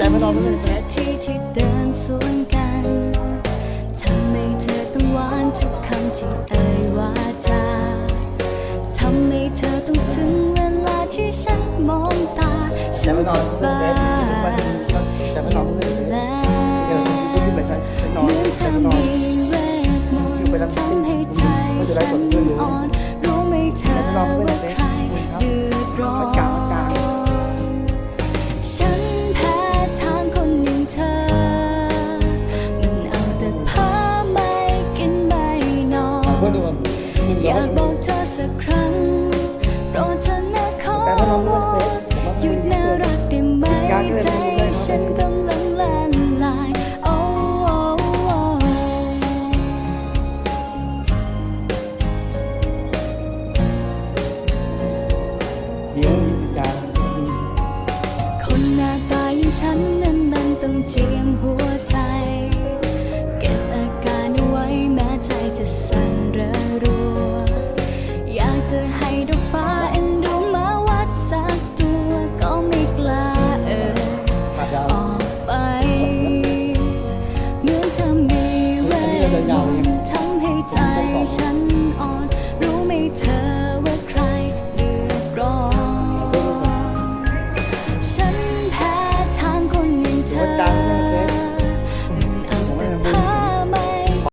ใจไม่นอนไม่เป็นเธอที่ที่เดินสวนกันทำให้เธอต้องหวานทุกคำที่เอ่ยวาจาทำให้เธอต้องซึ้งเวลาที่ฉันมองตาใจฉันไม่นอจะนบ้าใจไม่นอนไม่เป็นแล้วเดี๋ยวคุณที่ไปใช้ไปนอเหมือนเธใจอไม่นอน มีเวทมนต์ทำให้ใจฉันอ่อน นวลมึงอร้ยาอกงบอกเธอสักครั้งโปรดเธอนะขอวอนหยุดน่ารักได้ไหมใจฉันกำลังละลาย โอ้โอ้โอ้เดี๋ยวมีการ ฉั